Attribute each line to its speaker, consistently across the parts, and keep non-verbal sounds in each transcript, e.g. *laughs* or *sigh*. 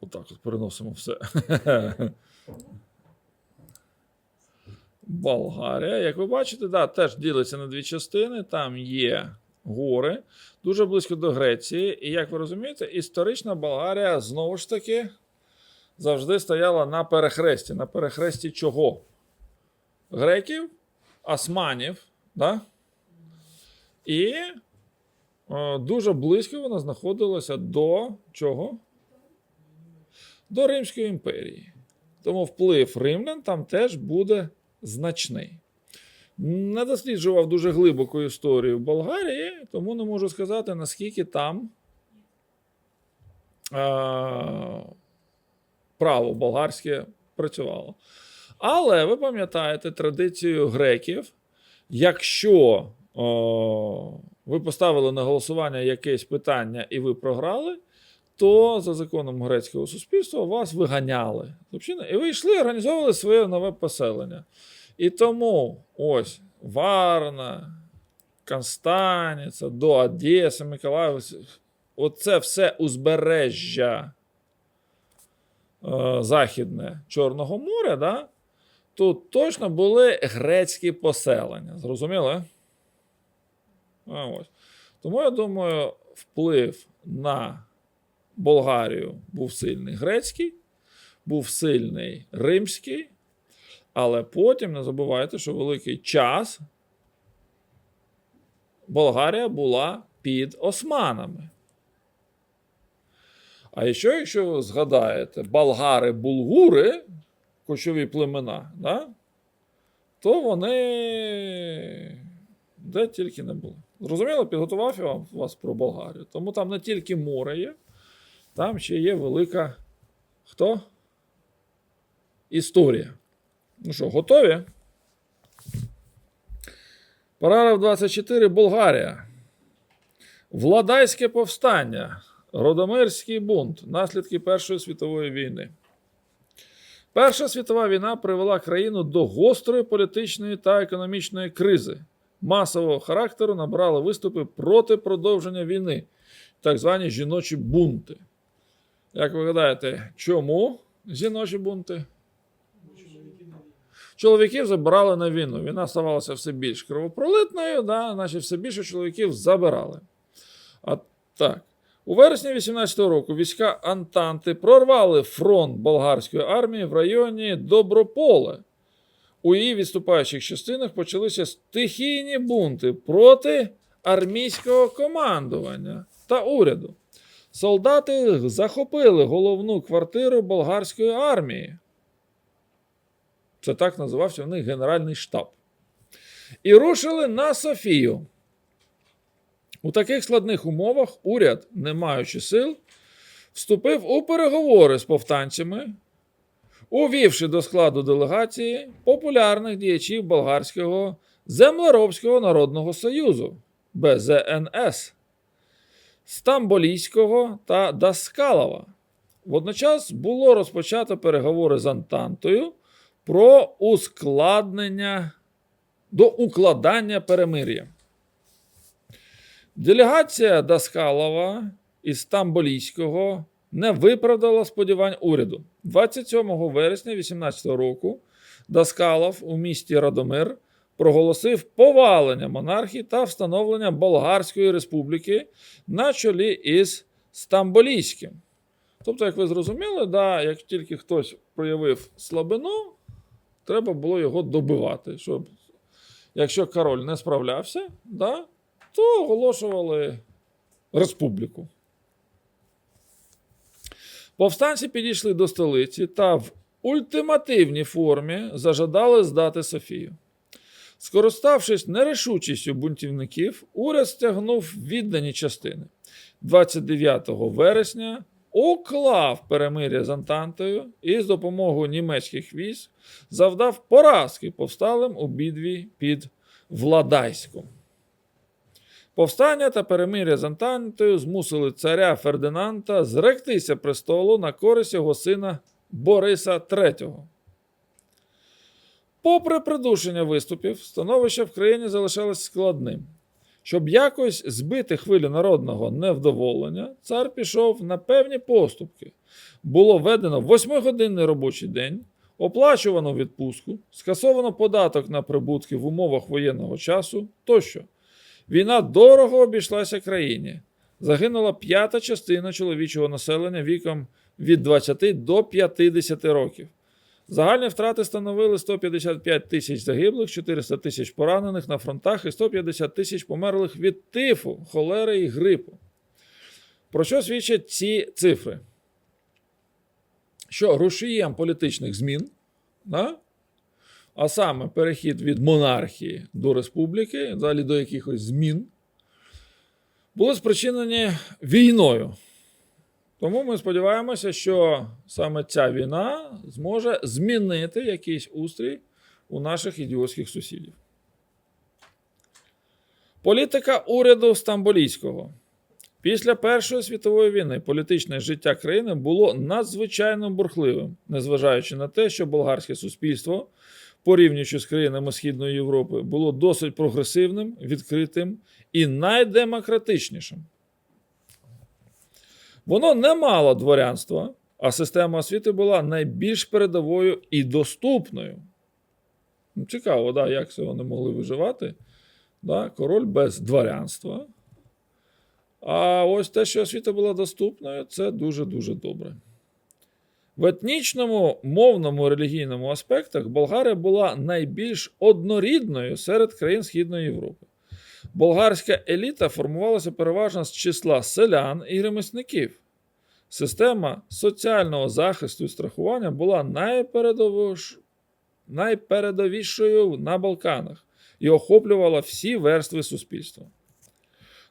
Speaker 1: Отак от переносимо все. *laughs* Болгарія, як ви бачите, да, теж ділиться на дві частини. Там є гори, дуже близько до Греції. І як ви розумієте, історична Болгарія знову ж таки завжди стояла на перехресті. На перехресті чого? Греків, османів, да? і е, дуже близько вона знаходилася до чого? До Римської імперії. Тому вплив римлян там теж буде значний. Не досліджував дуже глибоку історію Болгарії, тому не можу сказати, наскільки там е- право болгарське працювало. Але ви пам'ятаєте традицію греків, якщо о, ви поставили на голосування якесь питання і ви програли, то за законом грецького суспільства вас виганяли і ви йшли організовували своє нове поселення. І тому ось Варна, Констаніця, до Одеси, Миколаїв, оце все узбережжя е, західне Чорного моря, да? тут точно були грецькі поселення. Зрозуміли? А, ось. Тому я думаю, вплив на Болгарію був сильний грецький, був сильний римський, але потім не забувайте, що великий час Болгарія була під османами. А ще, якщо ви згадаєте, болгари-булгури, кочові племена, да, то вони де тільки не були. Зрозуміло, підготував я вас про Болгарію. Тому там не тільки море є, там ще є велика хто? Історія. Ну що, готові? Параграф 24. Болгарія. Владайське повстання. Родомирський бунт. Наслідки Першої світової війни. Перша світова війна привела країну до гострої політичної та економічної кризи. Масового характеру набрали виступи проти продовження війни, так звані жіночі бунти. Як ви гадаєте, чому жіночі бунти? Чоловіків забирали на війну. Війна ставалася все більш кровопролитною, да, значить все більше чоловіків забирали. А так. У вересні 18-го року війська Антанти прорвали фронт болгарської армії в районі Доброполе. У її відступаючих частинах почалися стихійні бунти проти армійського командування та уряду. Солдати захопили головну квартиру болгарської армії. Це так називався в них Генеральний штаб. І рушили на Софію. У таких складних умовах уряд, не маючи сил, вступив у переговори з повстанцями, увівши до складу делегації популярних діячів Болгарського землеробського народного союзу БЗНС, Стамболійського та Даскалова. Водночас було розпочато переговори з Антантою про ускладнення до укладання перемир'я. Делегація Даскалова із Стамболійського не виправдала сподівань уряду. 27 вересня 2018 року Даскалов у місті Радомир проголосив повалення монархії та встановлення Болгарської республіки на чолі із Стамболійським. Тобто, як ви зрозуміли, да, як тільки хтось проявив слабину, треба було його добивати. Щоб, якщо король не справлявся, да, то оголошували республіку. Повстанці підійшли до столиці та в ультимативній формі зажадали здати Софію. Скориставшись нерішучістю бунтівників, уряд стягнув віддані частини. 29 вересня уклав перемир'я з Антантою і з допомогою німецьких військ завдав поразки повсталим у бідві під Владайськом. Повстання та перемир'я з Антантою змусили царя Фердинанда зректися престолу на користь його сина Бориса III. Попри придушення виступів, становище в країні залишалось складним. Щоб якось збити хвилю народного невдоволення, цар пішов на певні поступки. Було введено восьмигодинний робочий день, оплачувано відпустку, скасовано податок на прибутки в умовах воєнного часу тощо. Війна дорого обійшлася країні. Загинула п'ята частина чоловічого населення віком від 20 до 50 років. Загальні втрати становили 155 тисяч загиблих, 400 тисяч поранених на фронтах і 150 тисяч померлих від тифу, холери і грипу. Про що свідчать ці цифри? Що рушієм політичних змін, да? а саме перехід від монархії до республіки, далі до якихось змін, були спричинені війною. Тому ми сподіваємося, що саме ця війна зможе змінити якийсь устрій у наших ідіотських сусідів. Політика уряду Стамбулійського. Після Першої світової війни політичне життя країни було надзвичайно бурхливим, незважаючи на те, що болгарське суспільство, порівнюючи з країнами Східної Європи, було досить прогресивним, відкритим і найдемократичнішим. Воно не мало дворянства, а система освіти була найбільш передовою і доступною. Ну, Цікаво, да, як це вони могли виживати. Да? Король без дворянства. А ось те, що освіта була доступною, це дуже-дуже добре. В етнічному, мовному, релігійному аспектах Болгарія була найбільш однорідною серед країн Східної Європи. Болгарська еліта формувалася переважно з числа селян і ремісників. Система соціального захисту і страхування була найпередовиш... найпередовішою на Балканах і охоплювала всі верстви суспільства.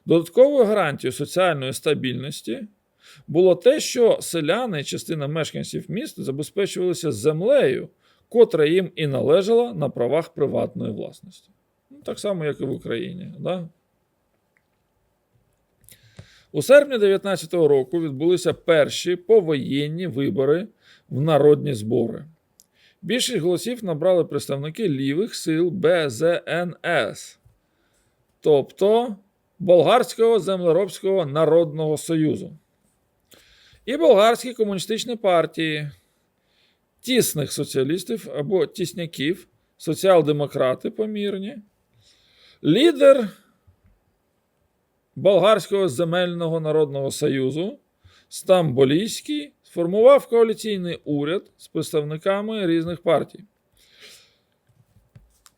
Speaker 1: Додатковою гарантією соціальної стабільності було те, що селяни і частина мешканців міст забезпечувалися землею, котра їм і належала на правах приватної власності. Так само, як і в Україні. Да? У серпні 2019 року відбулися перші повоєнні вибори в народні збори. Більшість голосів набрали представники лівих сил БЗНС, тобто Болгарського землеробського народного союзу і болгарські комуністичні партії, тісних соціалістів або тісняків, соціал-демократи помірні, лідер Болгарського земельного народного союзу Стамболійський сформував коаліційний уряд з представниками різних партій.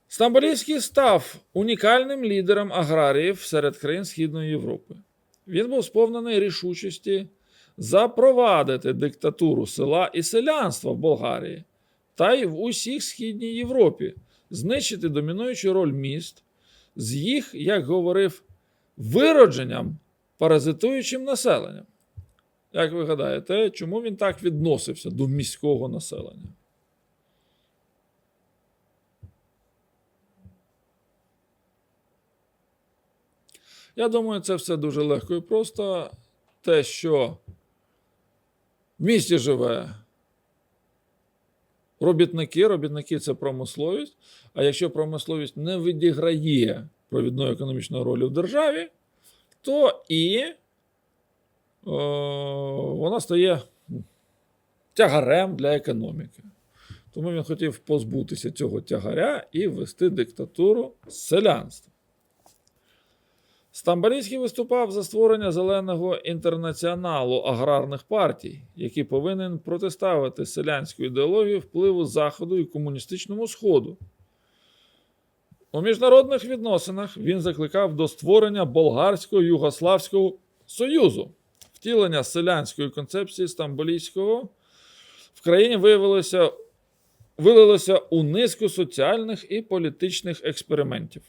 Speaker 1: Стамболійський став унікальним лідером аграріїв серед країн Східної Європи. Він був сповнений рішучості запровадити диктатуру села і селянства в Болгарії та й в усій Східній Європі, знищити домінуючу роль міст з їх, як говорив, виродженням паразитуючим населенням. Як ви гадаєте, чому він так відносився до міського населення? Я думаю, це все дуже легко і просто. Те, що в місті живе робітники, робітники це промисловість. А якщо промисловість не відіграє провідної економічної ролі в державі, то і о, вона стає тягарем для економіки. Тому він хотів позбутися цього тягаря і ввести диктатуру селянства. Стамбалійський виступав за створення зеленого інтернаціоналу аграрних партій, який повинен протиставити селянську ідеологію впливу Заходу і комуністичному Сходу. У міжнародних відносинах він закликав до створення Болгарського Югославського Союзу, втілення селянської концепції Стамбулійського в країні виявилося, вилилося у низку соціальних і політичних експериментів.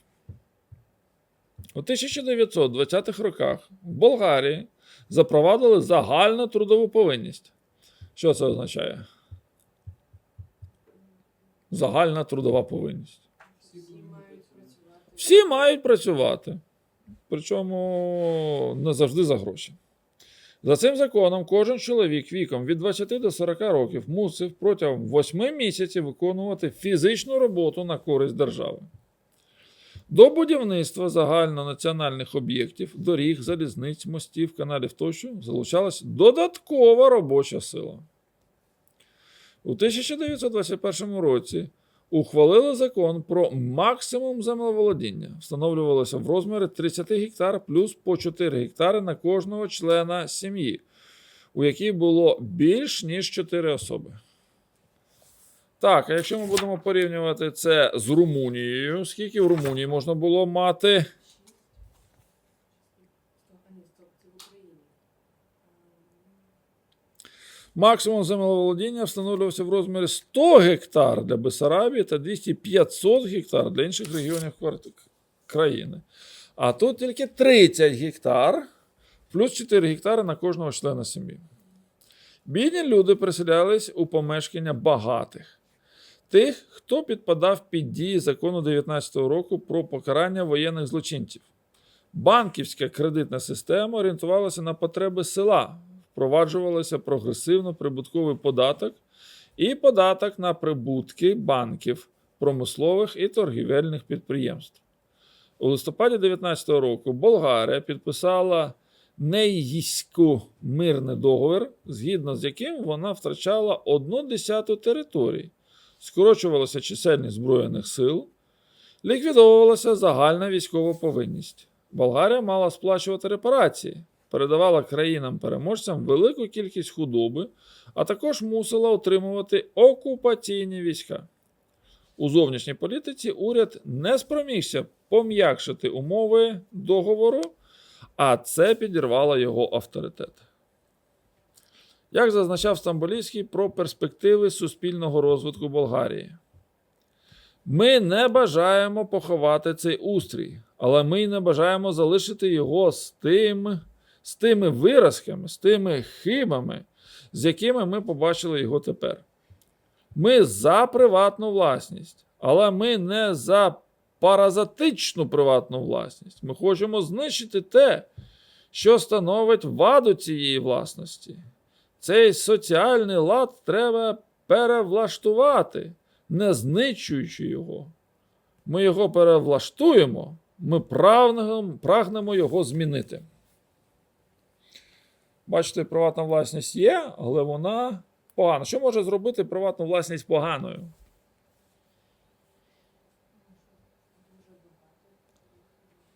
Speaker 1: У 1920-х роках в Болгарії запровадили загальну трудову повинність. Що це означає? Загальна трудова повинність. Всі мають працювати. Причому не завжди за гроші. За цим законом кожен чоловік віком від 20 до 40 років мусив протягом 8 місяців виконувати фізичну роботу на користь держави. До будівництва загальнонаціональних об'єктів, доріг, залізниць, мостів, каналів тощо залучалась додаткова робоча сила. У 1921 році ухвалили закон про максимум землеволодіння. Встановлювалося в розмірі 30 гектар плюс по 4 гектари на кожного члена сім'ї, у якій було більш ніж 4 особи. Так, а якщо ми будемо порівнювати це з Румунією, скільки в Румунії можна було мати? Максимум землеволодіння встановлювався в розмірі 100 гектар для Бесарабії та 200-500 гектар для інших регіонів країни. А тут тільки 30 гектар плюс 4 гектари на кожного члена сім'ї. Бідні люди переселялись у помешкання багатих. Тих, хто підпадав під дії закону 19-го року про покарання воєнних злочинців. Банківська кредитна система орієнтувалася на потреби села, впроваджувалося прогресивно прибутковий податок і податок на прибутки банків, промислових і торгівельних підприємств. У листопаді 19-го року Болгарія підписала Нейгіську мирний договір, згідно з яким вона втрачала одну десяту територій, скорочувалася чисельність Збройних сил, ліквідовувалася загальна військова повинність. Болгарія мала сплачувати репарації, передавала країнам-переможцям велику кількість худоби, а також мусила отримувати окупаційні війська. У зовнішній політиці уряд не спромігся пом'якшити умови договору, а це підірвало його авторитет. Як зазначав Стамбулійський про перспективи суспільного розвитку Болгарії. Ми не бажаємо поховати цей устрій, але ми й не бажаємо залишити його з, тим, з тими виразками, з тими хибами, з якими ми побачили його тепер. Ми за приватну власність, але ми не за паразитичну приватну власність. Ми хочемо знищити те, що становить ваду цієї власності. Цей соціальний лад треба перевлаштувати, не знищуючи його. Ми його перевлаштуємо, ми прагнемо, його змінити. Бачите, приватна власність є, але вона погана. Що може зробити приватну власність поганою?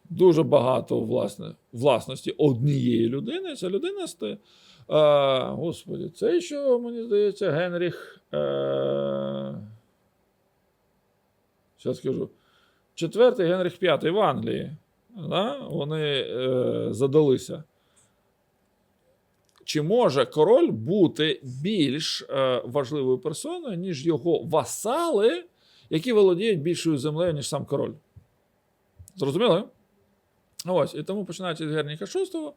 Speaker 1: Дуже багато власне, власності однієї людини. Ця людина стає. А, господі, це що, мені здається, Генріх. Е, Зараз скажу. Четвертий Генріх V в Англії. Да? Вони е, задалися. Чи може король бути більш е, важливою персоною, ніж його васали, які володіють більшою землею, ніж сам король? Зрозуміли? Ось, і тому починаючи з Герніка VI,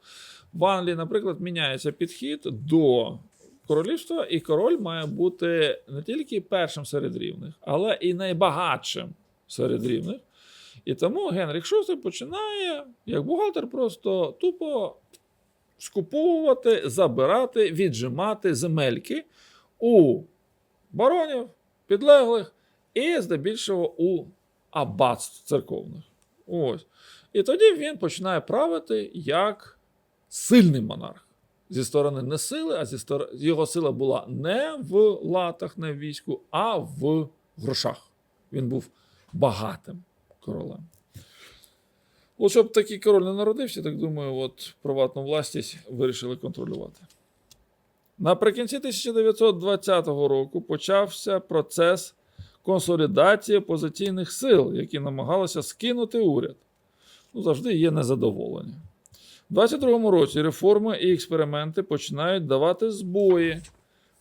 Speaker 1: в Англії, наприклад, міняється підхід до королівства, і король має бути не тільки першим серед рівних, але і найбагатшим серед рівних. І тому Генріх VI починає, як бухгалтер, просто тупо скуповувати, забирати, віджимати земельки у баронів, підлеглих і здебільшого у аббатств церковних. Ось. І тоді він починає правити як сильний монарх. Зі сторони не сили, а зі сторони його сила була не в латах, не в війську, а в грошах. Він був багатим королем. От щоб такий король не народився, так думаю, от приватну власність вирішили контролювати. Наприкінці 1920 року почався процес консолідації опозиційних сил, які намагалися скинути уряд. Ну, завжди є незадоволення. У 22-му році реформи і експерименти починають давати збої.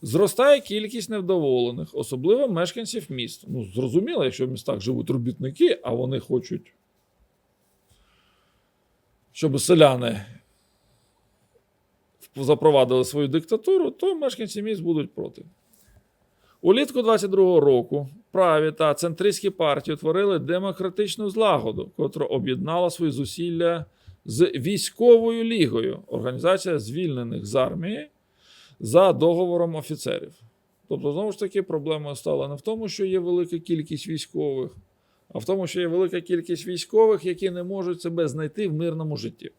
Speaker 1: Зростає кількість невдоволених, особливо мешканців міст. Ну, зрозуміло, якщо в містах живуть робітники, а вони хочуть, щоб селяни запровадили свою диктатуру, то мешканці міст будуть проти. Улітку 22-го року праві та центристські партії утворили демократичну злагоду, котра об'єднала свої зусилля з військовою лігою, організація звільнених з армії за договором офіцерів. Тобто, знову ж таки, проблемою стала не в тому, що є велика кількість військових, а в тому, що є велика кількість військових, які не можуть себе знайти в мирному житті.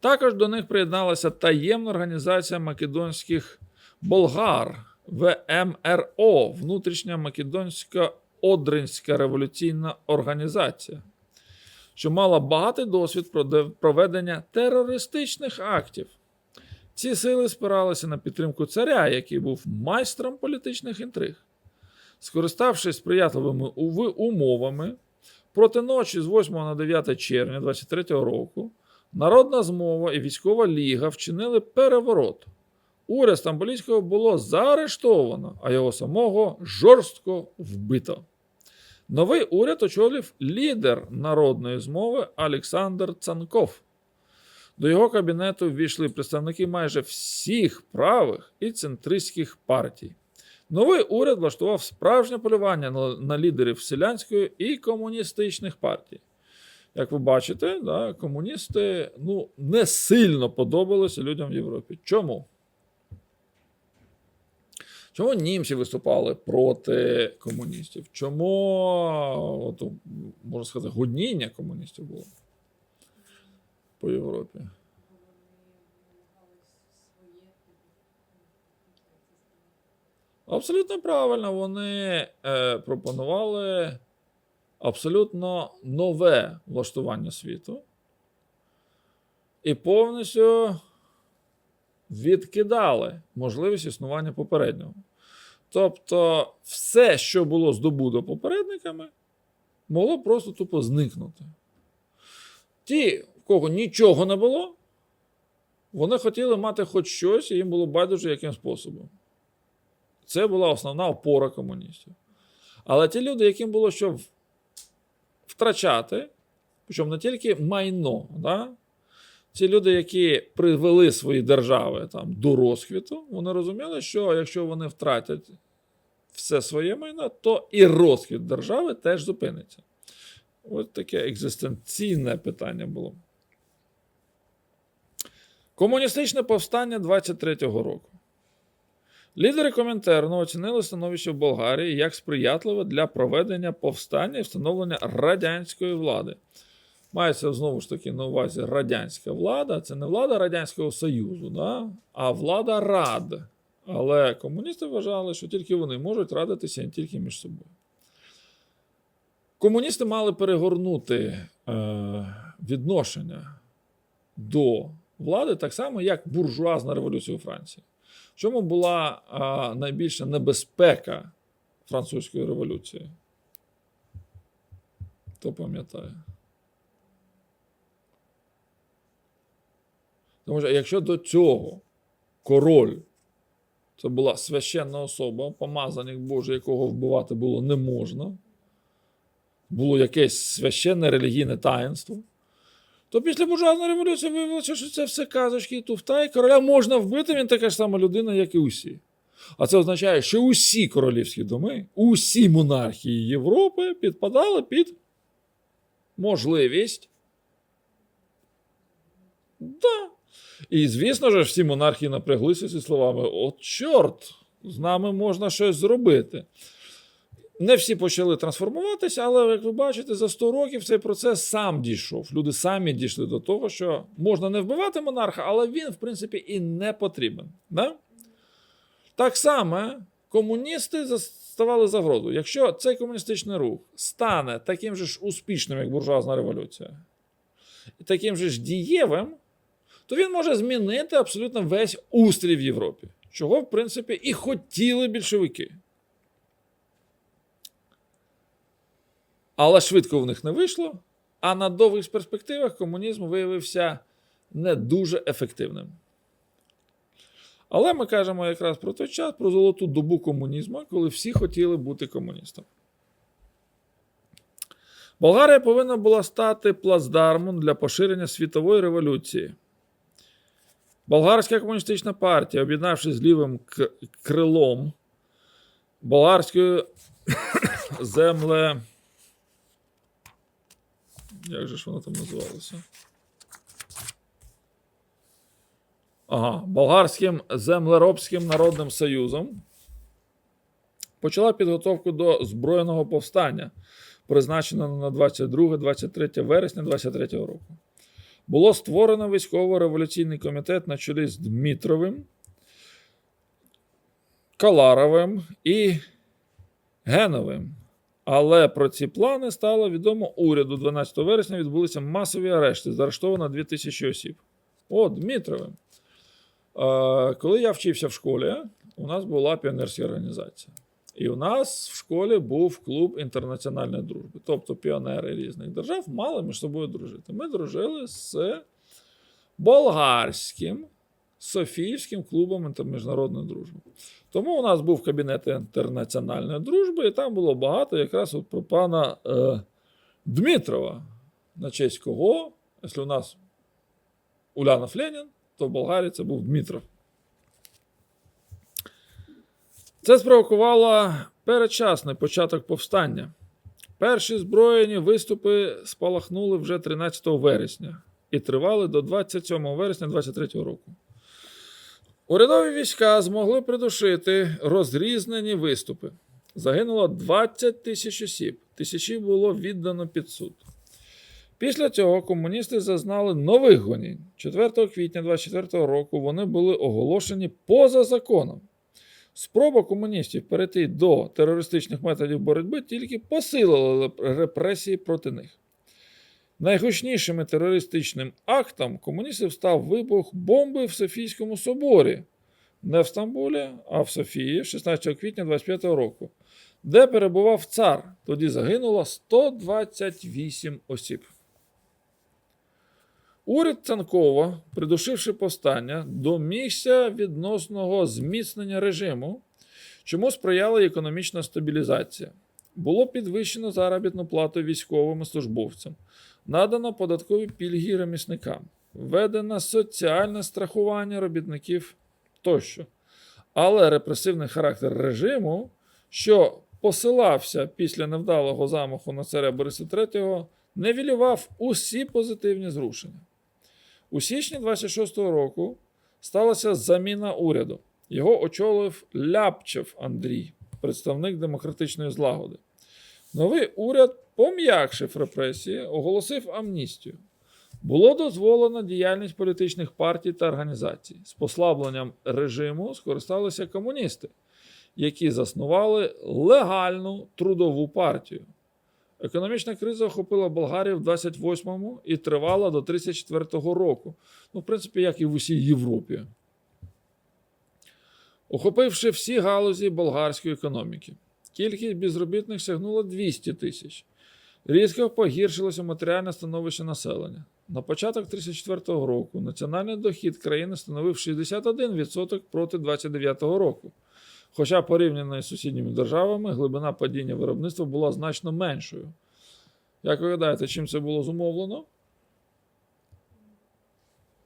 Speaker 1: Також до них приєдналася таємна організація македонських болгар ВМРО, внутрішня македонська Одринська революційна організація, що мала багатий досвід проведення терористичних актів. Ці сили спиралися на підтримку царя, який був майстром політичних інтриг. Скориставшись сприятливими умовами, проти ночі з 8 на 9 червня 23 року Народна змова і військова ліга вчинили переворот. Уряд Стамбулійського було заарештовано, а його самого жорстко вбито. Новий уряд очолив лідер народної змови Олександр Цанков. До його кабінету ввійшли представники майже всіх правих і центристських партій. Новий уряд влаштував справжнє полювання на лідерів селянської і комуністичних партій. Як ви бачите, да, комуністи ну, не сильно подобалися людям в Європі. Чому? Чому німці виступали проти комуністів? Чому, от, можна сказати, гудніння комуністів було по Європі? Абсолютно правильно, вони е, пропонували абсолютно нове влаштування світу і повністю відкидали можливість існування попереднього. Тобто, все, що було здобуто попередниками, могло просто тупо зникнути. Ті, в кого нічого не було, вони хотіли мати хоч щось, і їм було байдуже яким способом. Це була основна опора комуністів. Але ті люди, яким було що втрачати, причому не тільки майно, да? Ці люди, які привели свої держави там, до розквіту, вони розуміли, що якщо вони втратять все своє майно, то і розквіт держави теж зупиниться. Ось таке екзистенційне питання було. Комуністичне повстання 23-го року. Лідери Комінтерну оцінили становище в Болгарії як сприятливе для проведення повстання і встановлення радянської влади. Мається знову ж таки на увазі радянська влада. Це не влада Радянського Союзу, да? а влада рад. Але комуністи вважали, що тільки вони можуть радитися не тільки між собою. Комуністи мали перегорнути е, відношення до влади так само, як буржуазна революція у Франції. В чому була а, найбільша небезпека французької революції? Хто пам'ятає? Тому що якщо до цього король це була священна особа, помазаник Божий, якого вбивати було не можна, було якесь священне релігійне таїнство, то після буржуазної революції виявилося, що це все казочки і туфта, і короля можна вбити, він така ж сама людина, як і усі. А це означає, що усі королівські доми, усі монархії Європи підпадали під можливість. Да. І, звісно ж, всі монархії напряглися зі словами: От, чорт, з нами можна щось зробити. Не всі почали трансформуватися, але, як ви бачите, за 100 років цей процес сам дійшов. Люди самі дійшли до того, що можна не вбивати монарха, але він, в принципі, і не потрібен. Да? Так само комуністи ставали загрозою. Якщо цей комуністичний рух стане таким же ж успішним, як буржуазна революція, таким же ж дієвим, то він може змінити абсолютно весь устрій в Європі, чого, в принципі, і хотіли більшовики. Але швидко в них не вийшло, а на довгих перспективах комунізм виявився не дуже ефективним. Але ми кажемо якраз про той час, про золоту добу комунізму, коли всі хотіли бути комуністами. Болгарія повинна була стати плацдармом для поширення світової революції. Болгарська комуністична партія, об'єднавшись з лівим крилом болгарської *coughs* земле. Як же ж воно там називалося? Ага, Болгарським землеробським народним союзом почала підготовку до збройного повстання, призначеного на 22-23 вересня 23 року. Було створено військово-революційний комітет на чолі з Дмитровим, Каларовим і Геновим. Але про ці плани стало відомо уряду. 12 вересня відбулися масові арешти. Заарештовано 2000 осіб. О, Дмитровим. Е, коли я вчився в школі, у нас була піонерська організація. І у нас в школі був клуб інтернаціональної дружби. Тобто піонери різних держав мали між собою дружити. Ми дружили з болгарським Софіївським клубом міжнародної дружби. Тому у нас був кабінет інтернаціональної дружби, і там було багато якраз от про пана е, Дмитрова, на честь кого, якщо у нас Улянов Ленін, то в Болгарії це був Дмитров. Це спровокувало передчасний початок повстання. Перші збройні виступи спалахнули вже 13 вересня і тривали до 27 вересня 23 року. Урядові війська змогли придушити розрізнені виступи. Загинуло 20 тисяч осіб, тисячі було віддано під суд. Після цього комуністи зазнали нових гонінь. 4 квітня 24 року вони були оголошені поза законом. Спроба комуністів перейти до терористичних методів боротьби тільки посилила репресії проти них. Найгучнішим терористичним актом комуністів став вибух бомби в Софійському соборі, не в Стамбулі, а в Софії 16 квітня 25 року, де перебував цар. Тоді загинуло 128 осіб. Уряд Цанкова, придушивши повстання, домігся відносного зміцнення режиму, чому сприяла економічна стабілізація. Було підвищено заробітну плату військовим службовцям, надано податкові пільги ремісникам, введено соціальне страхування робітників тощо. Але репресивний характер режиму, що посилався після невдалого замаху на царя Бориса III, невілював усі позитивні зрушення. У січні 26-го року сталася заміна уряду. Його очолив Ляпчев Андрій, представник демократичної злагоди. Новий уряд пом'якшив репресії, оголосив амністію. Було дозволено діяльність політичних партій та організацій. З послабленням режиму скористалися комуністи, які заснували легальну трудову партію. Економічна криза охопила Болгарію в 28-му і тривала до 34-го року. Ну, в принципі, як і в усій Європі. Охопивши всі галузі болгарської економіки. Кількість безробітних сягнула 200 тисяч. Різко погіршилося матеріальне становище населення. На початок 34-го року національний дохід країни становив 61% проти 29-го року. Хоча порівняно із сусідніми державами глибина падіння виробництва була значно меншою. Як ви гадаєте, чим це було зумовлено?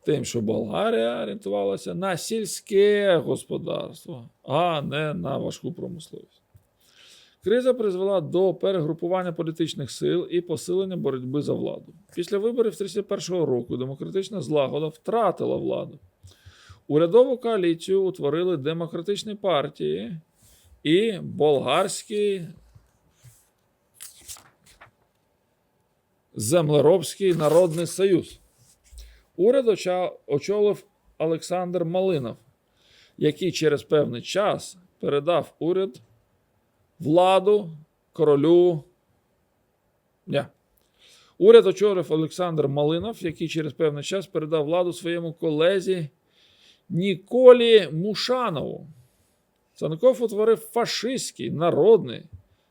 Speaker 1: Тим, що Болгарія орієнтувалася на сільське господарство, а не на важку промисловість. Криза призвела до перегрупування політичних сил і посилення боротьби за владу. Після виборів 31 року демократична злагода втратила владу. Урядову коаліцію утворили демократичні партії і болгарський землеробський народний союз. Уряд очолив Олександр Малинов, який через певний час передав уряд владу королю. Ня. Уряд очолив Олександр Малинов, який через певний час передав владу своєму колезі Ніколі Мушанову. Цанков утворив фашистський народний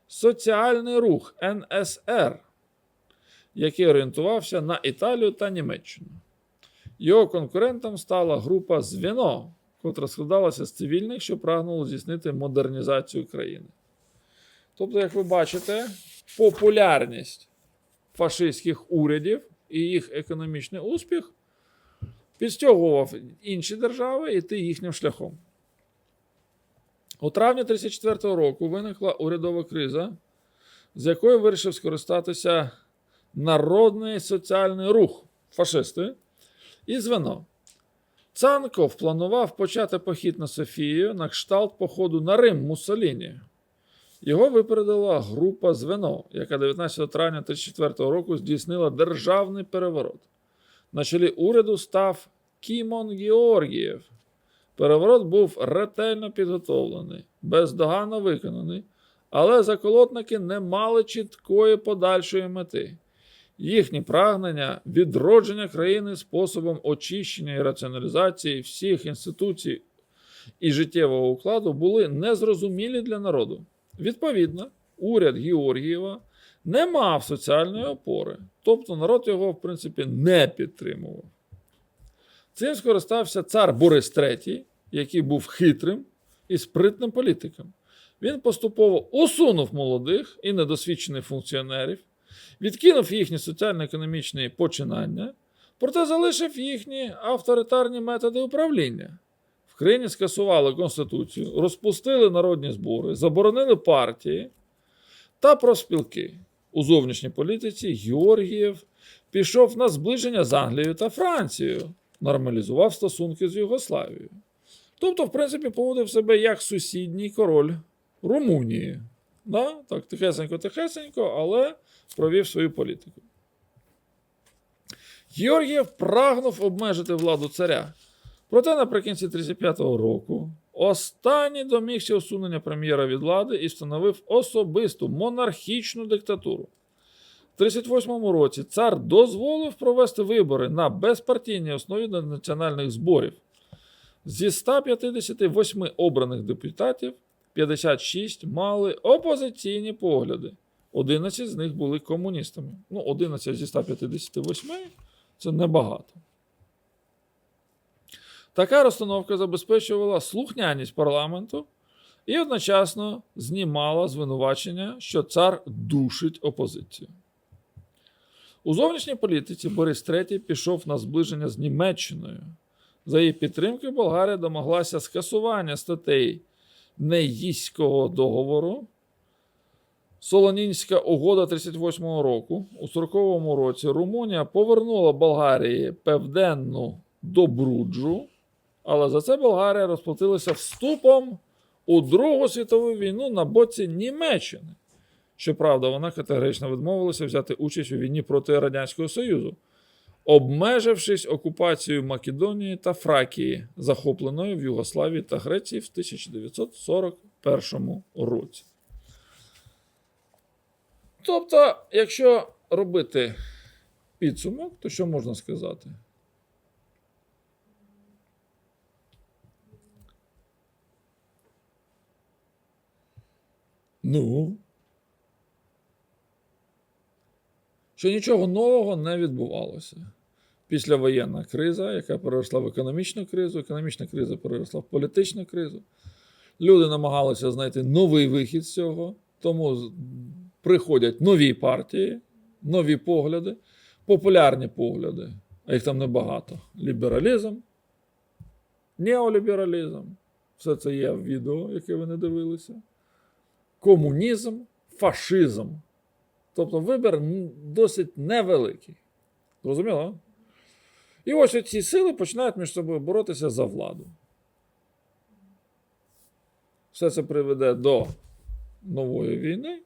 Speaker 1: соціальний рух НСР, який орієнтувався на Італію та Німеччину. Його конкурентом стала група Звіно, котра складалася з цивільних, що прагнуло здійснити модернізацію країни. Тобто, як ви бачите, популярність фашистських урядів і їх економічний успіх підстягував інші держави йти їхнім шляхом. У травні 1934 року виникла урядова криза, з якою вирішив скористатися народний соціальний рух фашисти і звено. Цанков планував почати похід на Софію на кшталт походу на Рим Муссоліні. Його випередила група Звено, яка 19 травня 1934 року здійснила державний переворот. На чолі уряду став Кімон Георгієв. Переворот був ретельно підготовлений, бездоганно виконаний, але заколотники не мали чіткої подальшої мети. Їхні прагнення відродження країни способом очищення і раціоналізації всіх інституцій і життєвого укладу були незрозумілі для народу. Відповідно, уряд Георгієва не мав соціальної опори, тобто народ його, в принципі, не підтримував. Цим скористався цар Борис III, який був хитрим і спритним політиком. Він поступово усунув молодих і недосвідчених функціонерів, відкинув їхні соціально-економічні починання, проте залишив їхні авторитарні методи управління. В країні скасували Конституцію, розпустили народні збори, заборонили партії та проспілки. У зовнішній політиці Георгієв пішов на зближення з Англією та Францією, нормалізував стосунки з Югославією. Тобто, в принципі, поводив себе як сусідній король Румунії. Да? Так, тихесенько-тихесенько, але провів свою політику. Георгієв прагнув обмежити владу царя. Проте наприкінці 35-го року останній домігся усунення прем'єра від влади і встановив особисту монархічну диктатуру. В 38-му році цар дозволив провести вибори на безпартійній основі національних зборів. Зі 158 обраних депутатів 56 мали опозиційні погляди. 11 з них були комуністами. Ну, 11 зі 158 це небагато. Така розстановка забезпечувала слухняність парламенту і одночасно знімала звинувачення, що цар душить опозицію. У зовнішній політиці Борис III пішов на зближення з Німеччиною. За її підтримки Болгарія домоглася скасування статей Неїського договору. Солонінська угода 38-го року. У 40-му році Румунія повернула Болгарії Південну Добруджу, але за це Болгарія розплатилася вступом у Другу світову війну на боці Німеччини. Щоправда, вона категорично відмовилася взяти участь у війні проти Радянського Союзу, обмежившись окупацією Македонії та Фракії, захопленої в Югославії та Греції в 1941 році. Тобто, якщо робити підсумок, то що можна сказати? Ну, що нічого нового не відбувалося. Післявоєнна криза, яка переросла в економічну кризу, економічна криза переросла в політичну кризу. Люди намагалися знайти новий вихід з цього, тому приходять нові партії, нові погляди, популярні погляди, а їх там небагато. Лібералізм, неолібералізм. Все це є в відео, яке ви не дивилися. Комунізм, фашизм. Тобто вибір досить невеликий. Зрозуміло? І ось ці сили починають між собою боротися за владу. Все це приведе до нової війни.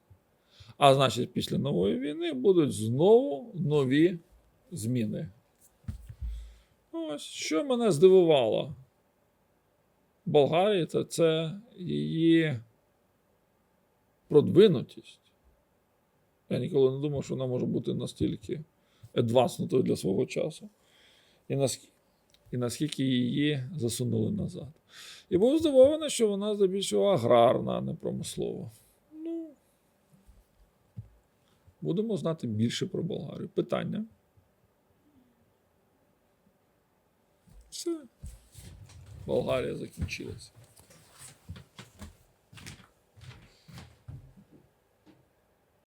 Speaker 1: А значить, після нової війни будуть знову нові зміни. Ось, що мене здивувало в Болгарії, то це її продвинутість. Я ніколи не думав, що вона може бути настільки адванснутою для свого часу. І наскільки, і наскільки її засунули назад. І був здивований, що вона здебільшого аграрна, а не промислова. Ну, будемо знати більше про Болгарію. Питання. Все. Болгарія закінчилася.